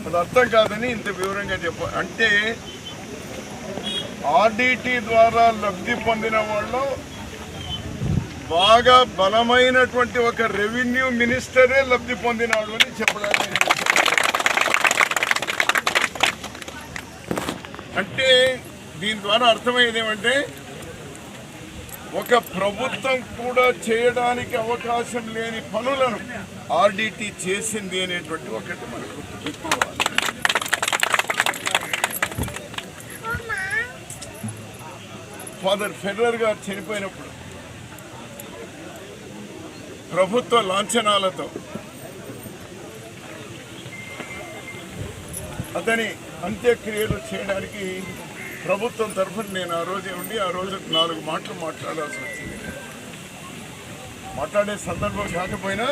అది అర్థం కాదని ఇంత వివరంగా చెప్ప అంటే ఆర్డిటి ద్వారా లబ్ధి పొందిన వాళ్ళు బాగా బలమైనటువంటి ఒక రెవెన్యూ మినిస్టరే లబ్ధి పొందినాడు అని చెప్పడానికి అంటే దీని ద్వారా అర్థమయ్యేది ఏమంటే ఒక ప్రభుత్వం కూడా చేయడానికి అవకాశం లేని పనులను ఆర్డిటి చేసింది అనేటువంటి ఒకటి మనకు గుర్తుపెట్టుకోవాలి. ఫాదర్ ఫెడరర్ గారు చనిపోయినప్పుడు ప్రభుత్వ లాంఛనాలతో అతని అంత్యక్రియలు చేయడానికి ప్రభుత్వం తరఫున నేను ఆ రోజే ఉండి ఆ రోజు నాలుగు మాటలు మాట్లాడాల్సి వచ్చింది. మాట్లాడే సందర్భం కాకపోయినా